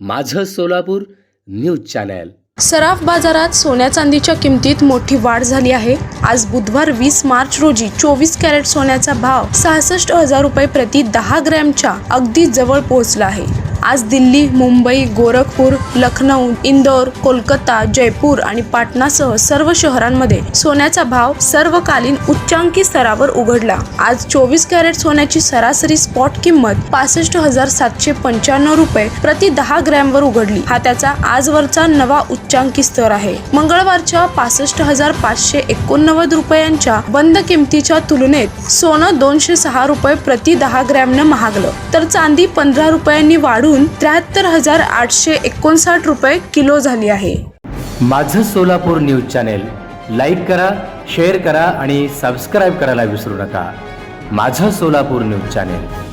माझं Solapur news channel. सराफ बाजारात सोन्या चांदीच्या किमतीत मोठी वाढ झाली आहे. आज बुधवार वीस मार्च रोजी चोवीस कॅरेट सोन्याचा भाव सहासष्ट हजार रुपये प्रति दहा ग्रॅमच्या अगदी जवळ पोहोचला आहे. आज दिल्ली मुंबई गोरखपूर लखनौ इंदौर कोलकाता जयपूर आणि पाटणासह सर्व शहरांमध्ये सोन्याचा भाव सर्वकालीन उच्चांकी स्तरावर उघडला. आज चोवीस कॅरेट सोन्याची सरासरी स्पॉट किंमत पासष्ट हजार सातशे पंच्याण्णव रुपये प्रति दहा ग्रॅमवर उघडली. हा त्याचा आजवरचा नवा उच्चांकी स्तर आहे. मंगळवारच्या पासष्ट हजार पाचशे एकोणनव्वद रुपयांच्या बंद किमतीच्या तुलनेत सोनं दोनशे सहा रुपये प्रति दहा ग्रॅमनं महागलं. तर चांदी पंधरा रुपयांनी वाढून त्र्याहत्तर हजार आठशे एकोणसाठ रुपये किलो झाली आहे. माझं सोलापूर न्यूज चॅनेल लाईक करा शेअर करा आणि सबस्क्राईब करायला विसरू नका. माझं सोलापूर न्यूज चॅनेल.